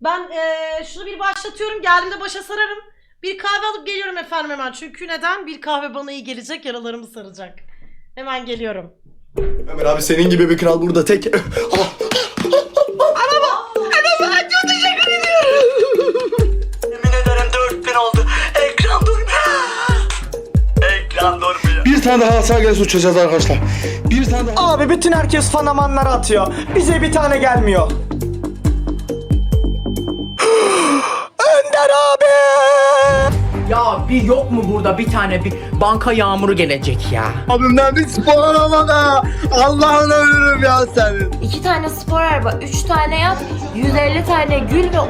Ben eee şunu bir başlatıyorum. Geldiğimde başa sararım. Bir kahve alıp geliyorum efendim hemen. Çünkü neden? Bir kahve bana iyi gelecek, yaralarımı saracak. Hemen geliyorum. Ömer abi senin gibi bir kral burada tek. Yemin ederim 4000 oldu. Ekran durmuyor. Ekran durmuyor. bir tane daha sağ gel uçacağız arkadaşlar. Bir tane daha. Abi bütün herkes fanamanları atıyor. Bize bir tane gelmiyor. Ya bir yok mu burada bir tane bir banka yağmuru gelecek ya. Abimden bir spor alamada. Allah'ını ölürüm ya senin. 2 tane spor araba, 3 tane yat, 150 tane gül ve 20-30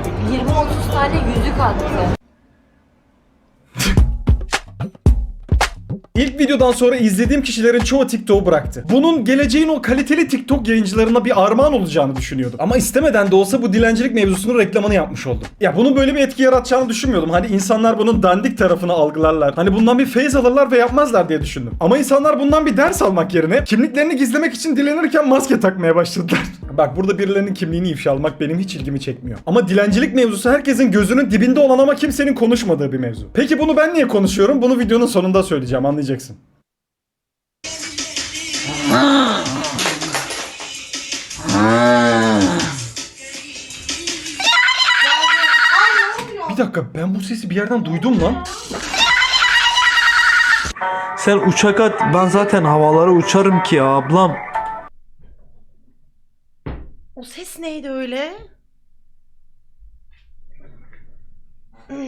tane yüzük attı. İlk videodan sonra izlediğim kişilerin çoğu TikTok'u bıraktı. Bunun geleceğin o kaliteli TikTok yayıncılarına bir armağan olacağını düşünüyordum. Ama istemeden de olsa bu dilencilik mevzusunun reklamını yapmış oldum. Ya bunun böyle bir etki yaratacağını düşünmüyordum. Hani insanlar bunun dandik tarafını algılarlar. Hani bundan bir feyiz alırlar ve yapmazlar diye düşündüm. Ama insanlar bundan bir ders almak yerine kimliklerini gizlemek için dilenirken maske takmaya başladılar. Bak burada birilerinin kimliğini ifşa almak benim hiç ilgimi çekmiyor. Ama dilencilik mevzusu herkesin gözünün dibinde olan ama kimsenin konuşmadığı bir mevzu. Peki bunu ben niye konuşuyorum? Bunu videonun sonunda söyleyeceğim anlayacaksın. Bir dakika ben bu sesi bir yerden duydum lan. Sen uçak at ben zaten havalara uçarım ki ablam. O ses neydi öyle?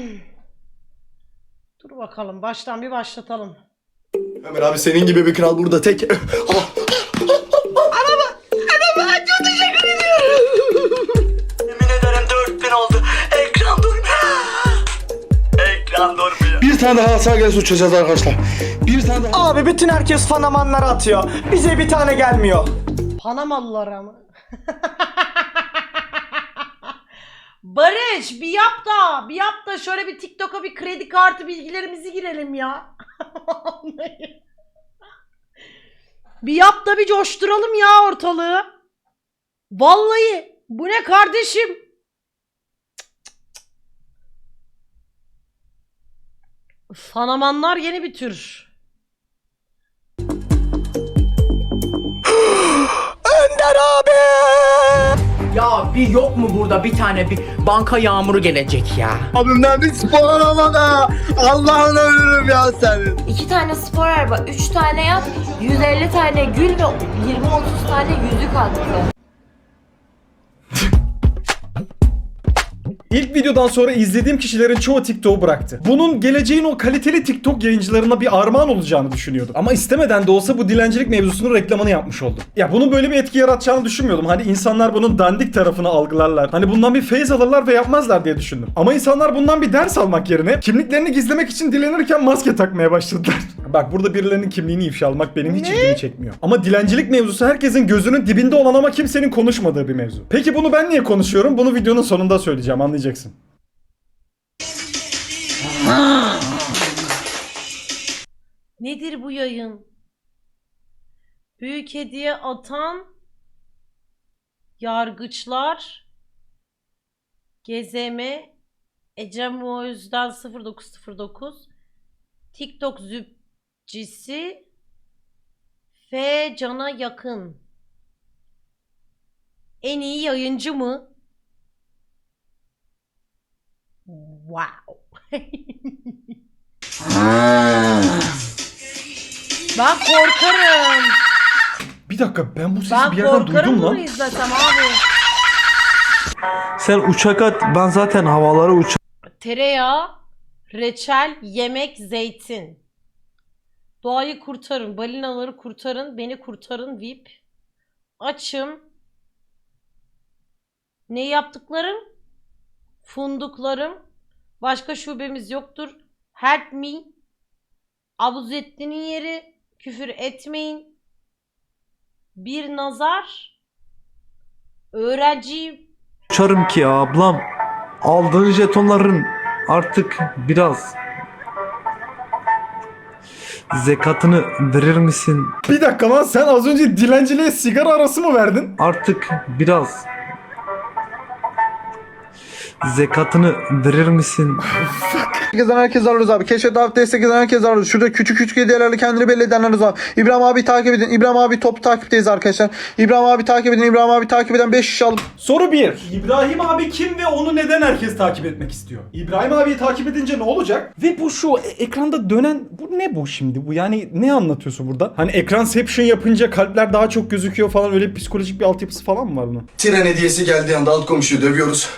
Dur bakalım. Baştan bir başlatalım. Ömer abi senin gibi bir kral burada tek. Yemin ederim 4000 oldu. Ekran durmuyor. Ekran durmuyor. bir tane daha sağ gel uçacağız arkadaşlar. Bir tane daha. Abi bütün herkes fanamanları atıyor. Bize bir tane gelmiyor. Panamalılara mı? Barış bir yap da bir yap da şöyle bir TikTok'a bir kredi kartı bilgilerimizi girelim ya. Bir yap da bir coşturalım ya ortalığı. Vallahi bu ne kardeşim? Fanamanlar yeni bir tür. Önder abi! Ya bir yok mu burada bir tane bir banka yağmuru gelecek ya. Abimden bir spor alamada. Allah'ını ölürüm ya senin. 2 tane spor araba, 3 tane yat, 150 tane gül ve 20-30 tane yüzük attı. İlk videodan sonra izlediğim kişilerin çoğu TikTok'u bıraktı. Bunun geleceğin o kaliteli TikTok yayıncılarına bir armağan olacağını düşünüyordum. Ama istemeden de olsa bu dilencilik mevzusunun reklamını yapmış oldum. Ya bunun böyle bir etki yaratacağını düşünmüyordum. Hani insanlar bunun dandik tarafını algılarlar. Hani bundan bir feyiz alırlar ve yapmazlar diye düşündüm. Ama insanlar bundan bir ders almak yerine kimliklerini gizlemek için dilenirken maske takmaya başladılar. Bak burada birilerinin kimliğini ifşa almak benim hiç ilgimi çekmiyor. Ama dilencilik mevzusu herkesin gözünün dibinde olan ama kimsenin konuşmadığı bir mevzu. Peki bunu ben niye konuşuyorum? Bunu videonun sonunda söyleyeceğim anlayacaksın. Nedir bu yayın? Büyük hediye atan yargıçlar Gezeme Ecem o yüzden 0909 TikTok zübcisi F Can'a yakın En iyi yayıncı mı? Wow. ben korkarım. Bir dakika ben bu sesi Ben bir yerden korkarım duydum bunu lan. izlesem abi. Sen uçak at ben zaten havalara uçarım. Tereyağı, reçel, yemek, zeytin. Doğayı kurtarın, balinaları kurtarın, beni kurtarın VIP. Açım. Ne yaptıklarım? Funduklarım. Başka şubemiz yoktur. Help me. Abuzettin'in yeri. Küfür etmeyin. Bir nazar. Öğrenciyim. Uçarım ki ablam. Aldığın jetonların artık biraz zekatını verir misin? Bir dakika lan sen az önce dilenciliğe sigara arası mı verdin? Artık biraz zekatını verir misin? Herkesten herkes alırız abi. Keşfet abi destek eden herkes alırız. Şurada küçük küçük hediyelerle kendini belli edenler var. İbrahim abi takip edin. İbrahim abi top takipteyiz arkadaşlar. İbrahim abi takip edin. İbrahim abi takip eden 5 kişi alıp Soru 1. İbrahim abi kim ve onu neden herkes takip etmek istiyor? İbrahim abiyi takip edince ne olacak? Ve bu şu e- ekranda dönen bu ne bu şimdi? Bu yani ne anlatıyorsun burada? Hani ekran seption yapınca kalpler daha çok gözüküyor falan öyle bir psikolojik bir altyapısı falan mı var bunun? Tren hediyesi geldiği anda alt komşuyu dövüyoruz.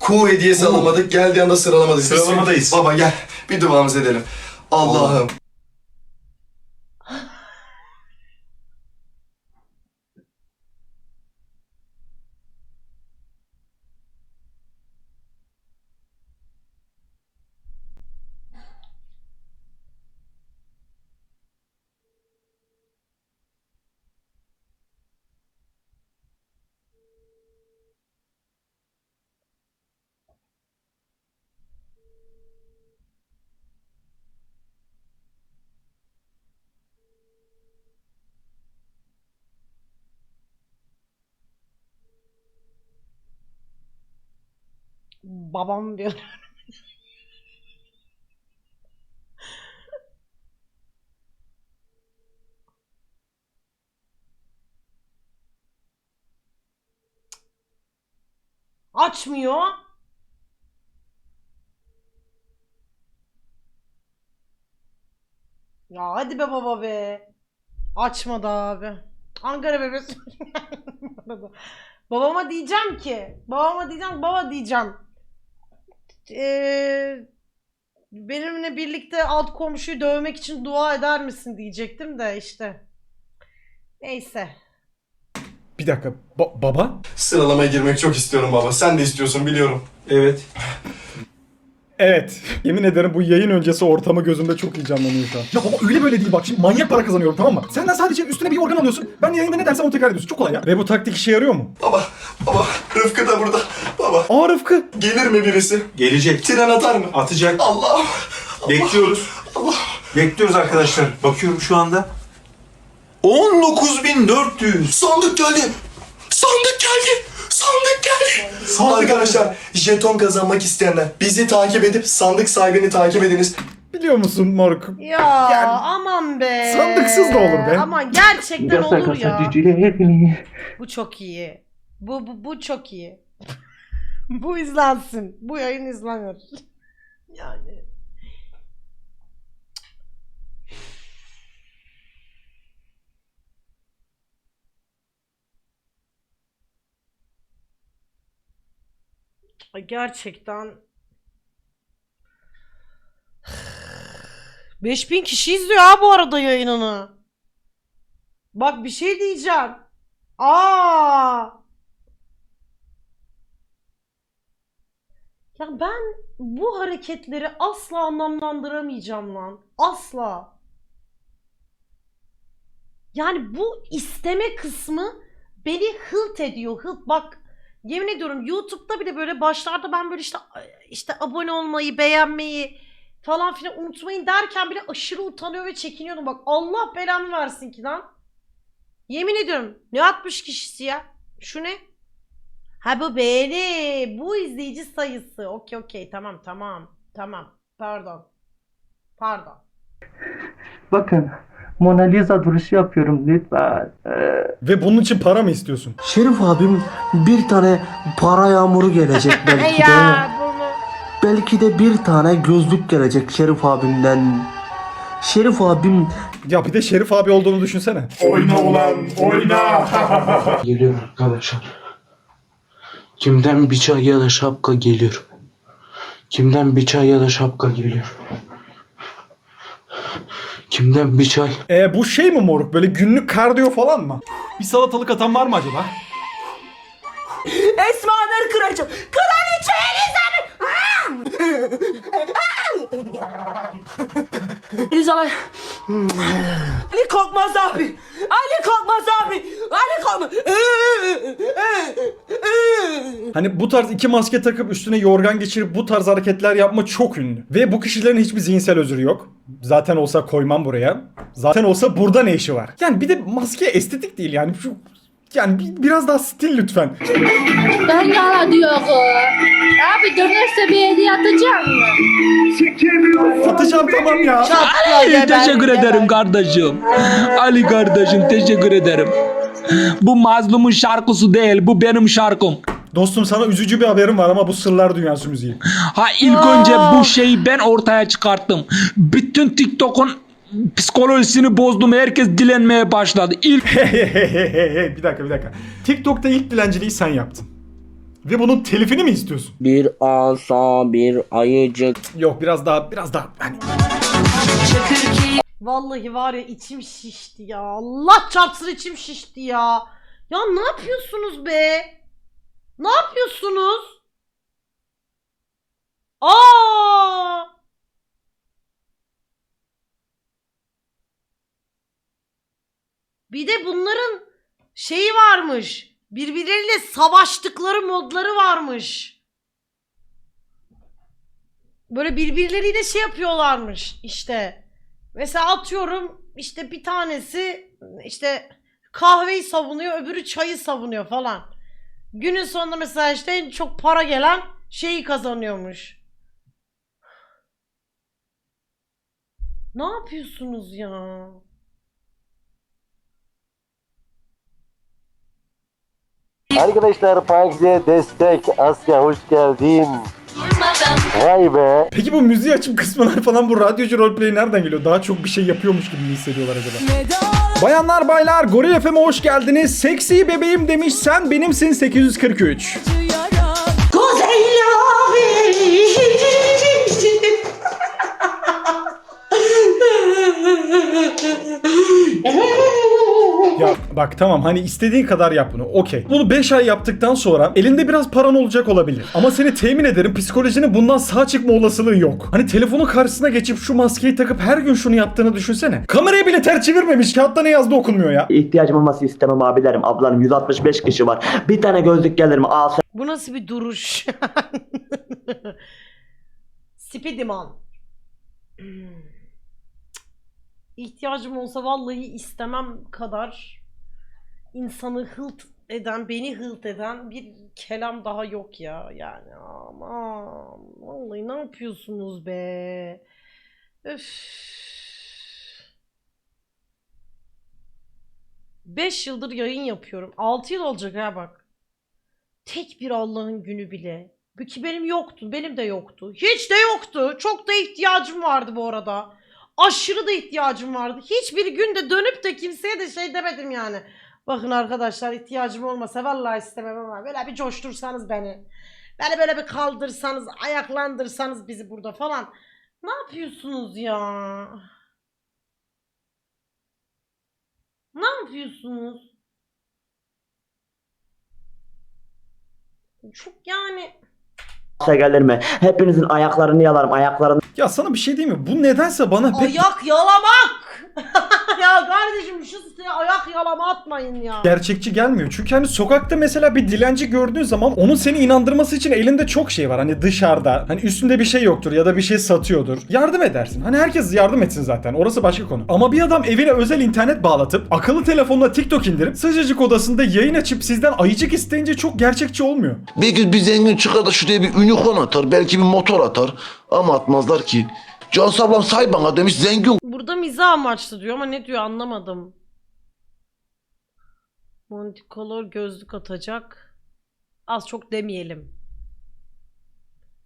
Kuğu hediyesi alamadık. Geldiği anda sıralamadayız. Sıralamadayız. Baba gel. Bir duamızı edelim. Allah'ım. Babam diyor. Açmıyor. Ya hadi be baba be. Açmadı abi. Ankara bebesi. Babama diyeceğim ki. Babama diyeceğim. Baba diyeceğim. Eee benimle birlikte alt komşuyu dövmek için dua eder misin diyecektim de işte. Neyse. Bir dakika. Ba- baba? Sıralamaya girmek çok istiyorum baba. Sen de istiyorsun biliyorum. Evet. Evet. Yemin ederim bu yayın öncesi ortamı gözümde çok iyi canlanıyor şu an. Ya baba öyle böyle değil bak şimdi manyak para kazanıyorum tamam mı? Senden sadece üstüne bir organ alıyorsun. Ben yayında ne dersem onu tekrar ediyorsun. Çok kolay ya. Ve bu taktik işe yarıyor mu? Baba, baba. Rıfkı da burada. Baba. Aa Rıfkı. Gelir mi birisi? Gelecek. Tren atar mı? Atacak. Allah'ım. Bekliyoruz. Bekliyoruz arkadaşlar. Bakıyorum şu anda. 19.400. Sandık geldi. Sandık geldi. Sandık geldi. Arkadaşlar jeton kazanmak isteyenler bizi takip edip sandık sahibini takip ediniz. Biliyor musun Moruk? Ya Yani aman be. sandıksız da olur be. Ama gerçekten olur ya. Bu çok iyi. Bu bu, bu çok iyi. bu izlensin. Bu yayın izlenir. yani. Gerçekten 5000 kişi izliyor ha bu arada yayınını. Bak bir şey diyeceğim. Aa! Ya ben bu hareketleri asla anlamlandıramayacağım lan. Asla. Yani bu isteme kısmı beni hılt ediyor. Hılt bak yemin ediyorum YouTube'da bile böyle başlarda ben böyle işte işte abone olmayı, beğenmeyi falan filan unutmayın derken bile aşırı utanıyor ve çekiniyordum. Bak Allah belamı versin ki lan. Yemin ediyorum. Ne 60 kişisi ya? Şu ne? Ha bu beğeni. Bu izleyici sayısı. Okey okey tamam tamam. Tamam. Pardon. Pardon. Bakın Mona Lisa duruşu yapıyorum lütfen. Ve bunun için para mı istiyorsun? Şerif abim bir tane para yağmuru gelecek belki de. ya bunu. Belki de bir tane gözlük gelecek Şerif abimden. Şerif abim Ya bir de Şerif abi olduğunu düşünsene. Oyna ulan oyna. Geliyor arkadaşlar. Kimden bir çay ya da şapka geliyor. Kimden bir çay ya da şapka geliyor. Kimden bir çay E bu şey mi moruk? Böyle günlük kardiyo falan mı? Bir salatalık atan var mı acaba? Esmaları kıracağım. Kraliçe Elizabeth. Elizabeth. Ali Korkmaz abi. Ali Korkmaz abi. Ali Korkmaz. Hani bu tarz iki maske takıp üstüne yorgan geçirip bu tarz hareketler yapma çok ünlü. Ve bu kişilerin hiçbir zihinsel özrü yok. Zaten olsa koymam buraya. Zaten olsa burada ne işi var? Yani bir de maske estetik değil yani. Şu Yani bir- biraz daha stil lütfen. Ben yana diyor. Abi dönerse bir hediye atacak mı? Atacağım tamam ya. Çatla teşekkür ederim kardeşim. Ali kardeşim teşekkür ederim. Bu mazlumun şarkısı değil bu benim şarkım. Dostum sana üzücü bir haberim var ama bu sırlar dünyası müziği. Ha ilk önce bu şeyi ben ortaya çıkarttım. Bütün TikTok'un psikolojisini bozdum. Herkes dilenmeye başladı. İlk bir dakika bir dakika. TikTok'ta ilk dilenciliği sen yaptın. Ve bunun telifini mi istiyorsun? Bir asa bir ayıcık. Yok biraz daha biraz daha hani Vallahi var ya içim şişti ya. Allah çarpsın içim şişti ya. Ya ne yapıyorsunuz be? Ne yapıyorsunuz? Aa! Bir de bunların şeyi varmış. Birbirleriyle savaştıkları modları varmış. Böyle birbirleriyle şey yapıyorlarmış işte. Mesela atıyorum işte bir tanesi işte kahveyi savunuyor öbürü çayı savunuyor falan. Günün sonunda mesela işte en çok para gelen şeyi kazanıyormuş. Ne yapıyorsunuz ya? Arkadaşlar Punk'e destek. Asya hoş geldin. Vay be. Peki bu müziği açıp kısmalar falan bu radyocu roleplay nereden geliyor? Daha çok bir şey yapıyormuş gibi mi hissediyorlar acaba? Bayanlar baylar Goril FM'e hoş geldiniz. Seksi bebeğim demiş sen benimsin 843. Ya bak tamam hani istediğin kadar yap bunu okey. Bunu 5 ay yaptıktan sonra elinde biraz paran olacak olabilir. Ama seni temin ederim psikolojinin bundan sağ çıkma olasılığı yok. Hani telefonun karşısına geçip şu maskeyi takıp her gün şunu yaptığını düşünsene. Kamerayı bile ters çevirmemiş kağıtta ne yazdı okunmuyor ya. İhtiyacım olması istemem abilerim, ablarım. 165 kişi var. Bir tane gözlük gelir mi? Al Bu nasıl bir duruş? Spiderman. İhtiyacım olsa vallahi istemem kadar insanı hılt eden, beni hılt eden bir kelam daha yok ya. Yani aman vallahi ne yapıyorsunuz be? Öf. 5 yıldır yayın yapıyorum. 6 yıl olacak ha bak. Tek bir Allah'ın günü bile. Ki benim yoktu. Benim de yoktu. Hiç de yoktu. Çok da ihtiyacım vardı bu arada. Aşırı da ihtiyacım vardı. Hiçbir günde dönüp de kimseye de şey demedim yani. Bakın arkadaşlar ihtiyacım olmasa vallahi istemem ama böyle bir coştursanız beni. Beni böyle bir kaldırsanız, ayaklandırsanız bizi burada falan. Ne yapıyorsunuz ya? Ne yapıyorsunuz? Çok yani gelir mi? Hepinizin ayaklarını yalarım, ayaklarını Ya sana bir şey diyeyim mi? Bu nedense bana pek ayak yalamak. ya kardeşim şu size ayak yalama atmayın ya. gerçekçi gelmiyor. Çünkü hani sokakta mesela bir dilenci gördüğün zaman onun seni inandırması için elinde çok şey var. Hani dışarıda hani üstünde bir şey yoktur ya da bir şey satıyordur. Yardım edersin. Hani herkes yardım etsin zaten. Orası başka konu. Ama bir adam evine özel internet bağlatıp akıllı telefonla TikTok indirip sıcacık odasında yayın açıp sizden ayıcık isteyince çok gerçekçi olmuyor. Belki bir zengin çıkar da şuraya bir unicorn atar. Belki bir motor atar. Ama atmazlar ki. Cansu ablam say bana demiş zengin Burada mizah amaçlı diyor ama ne diyor anlamadım. Monticolor gözlük atacak. Az çok demeyelim.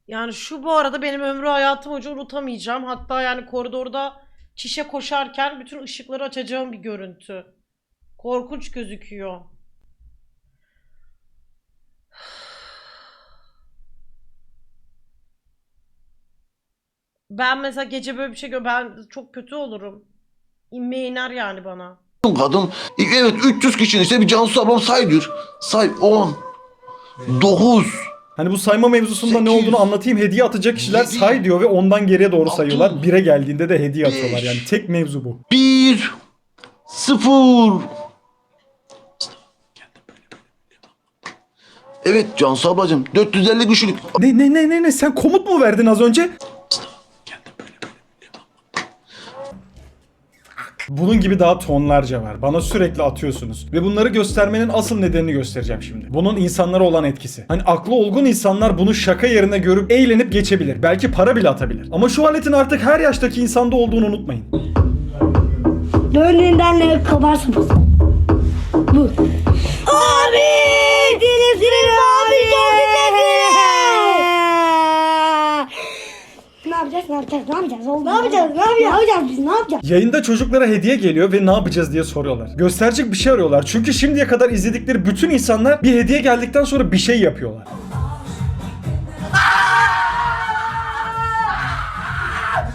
Yani şu bu arada benim ömrü hayatım hoca unutamayacağım. Hatta yani koridorda çişe koşarken bütün ışıkları açacağım bir görüntü. Korkunç gözüküyor. Ben mesela gece böyle bir şey gör ben çok kötü olurum. İnme iner yani bana. kadın. Evet 300 kişinin işte bir Cansu ablam say diyor. Say 10. 9. Hani bu sayma mevzusunda ne olduğunu anlatayım. Hediye atacak kişiler say diyor ve ondan geriye doğru sayıyorlar. Bire geldiğinde de hediye atıyorlar. Yani tek mevzu bu. 1. 0. Evet Cansu ablacığım 450 kişilik. Ne ne ne ne ne sen komut mu verdin az önce? Bunun gibi daha tonlarca var. Bana sürekli atıyorsunuz. Ve bunları göstermenin asıl nedenini göstereceğim şimdi. Bunun insanlara olan etkisi. Hani aklı olgun insanlar bunu şaka yerine görüp eğlenip geçebilir. Belki para bile atabilir. Ama şu aletin artık her yaştaki insanda olduğunu unutmayın. Dönünden ne kabarsın. Bu. Abi! Dilisinin abi Ne yapacağız? Ne yapacağız? Ne yapacağız? Oldu. Ne yapacağız? Ne yapacağız? Ne yapacağız biz? Ne yapacağız? Yayında çocuklara hediye geliyor ve ne yapacağız diye soruyorlar. Gösterecek bir şey arıyorlar. Çünkü şimdiye kadar izledikleri bütün insanlar bir hediye geldikten sonra bir şey yapıyorlar.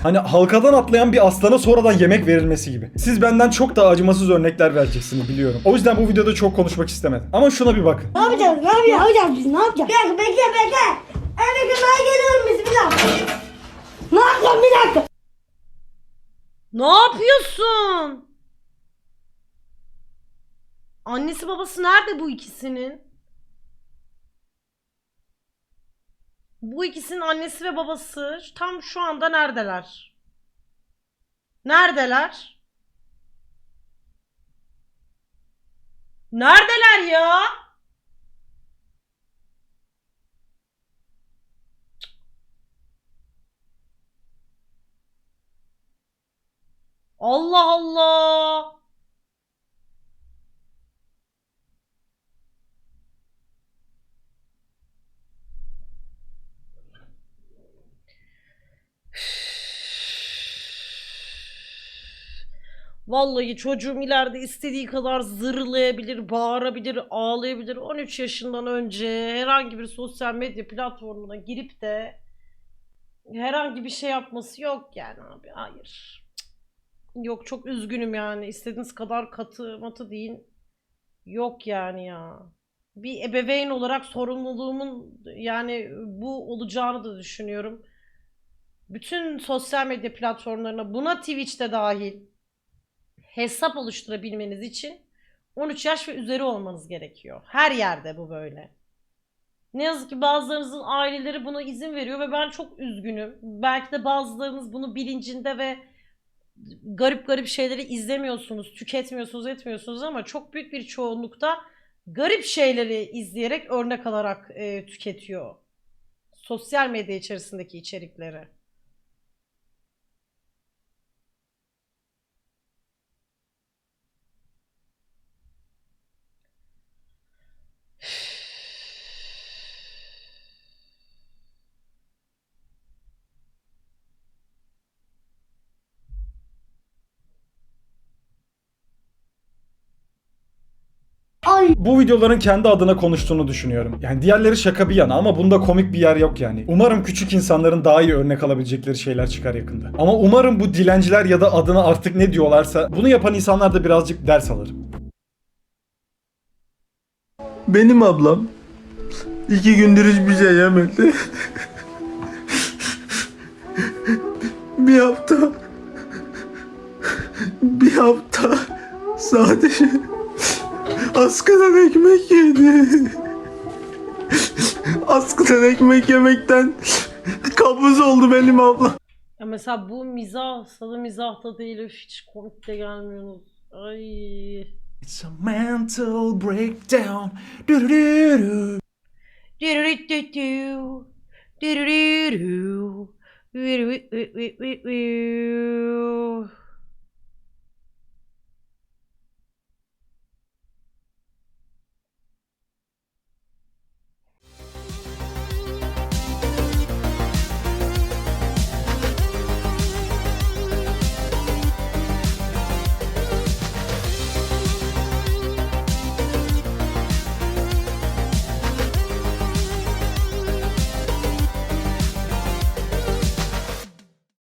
Hani halkadan atlayan bir aslana sonradan yemek verilmesi gibi. Siz benden çok daha acımasız örnekler vereceksiniz biliyorum. O yüzden bu videoda çok konuşmak istemedim. Ama şuna bir bakın. Ne yapacağız? Ne yapacağız? Ne yapacağız biz? Ne yapacağız? Bir bekle bekle. Evet ben geliyorum bismillah. Ne yapacağım bir dakika. Ne yapıyorsun? Annesi babası nerede bu ikisinin? Bu ikisinin annesi ve babası tam şu anda neredeler? Neredeler? Neredeler ya? Allah Allah. Vallahi çocuğum ileride istediği kadar zırlayabilir, bağırabilir, ağlayabilir. 13 yaşından önce herhangi bir sosyal medya platformuna girip de herhangi bir şey yapması yok yani abi. Hayır. Yok çok üzgünüm yani. İstediğiniz kadar katı matı deyin. Yok yani ya. Bir ebeveyn olarak sorumluluğumun yani bu olacağını da düşünüyorum. Bütün sosyal medya platformlarına buna Twitch'te dahil hesap oluşturabilmeniz için 13 yaş ve üzeri olmanız gerekiyor. Her yerde bu böyle. Ne yazık ki bazılarınızın aileleri buna izin veriyor ve ben çok üzgünüm. Belki de bazılarınız bunu bilincinde ve garip garip şeyleri izlemiyorsunuz, tüketmiyorsunuz, etmiyorsunuz ama çok büyük bir çoğunlukta garip şeyleri izleyerek örnek alarak e, tüketiyor. Sosyal medya içerisindeki içerikleri. Bu videoların kendi adına konuştuğunu düşünüyorum. Yani diğerleri şaka bir yana ama bunda komik bir yer yok yani. Umarım küçük insanların daha iyi örnek alabilecekleri şeyler çıkar yakında. Ama umarım bu dilenciler ya da adına artık ne diyorlarsa bunu yapan insanlar da birazcık ders alır. Benim ablam iki gündür hiçbir şey yemedi. bir hafta bir hafta sadece askıdan ekmek yedi. askıdan ekmek yemekten kabuz oldu benim ablam. Ya mesela bu mizah, salı mizah da değil, öf, hiç komik de gelmiyorsunuz. Ay. It's a mental breakdown. Vü vü vü vü vü.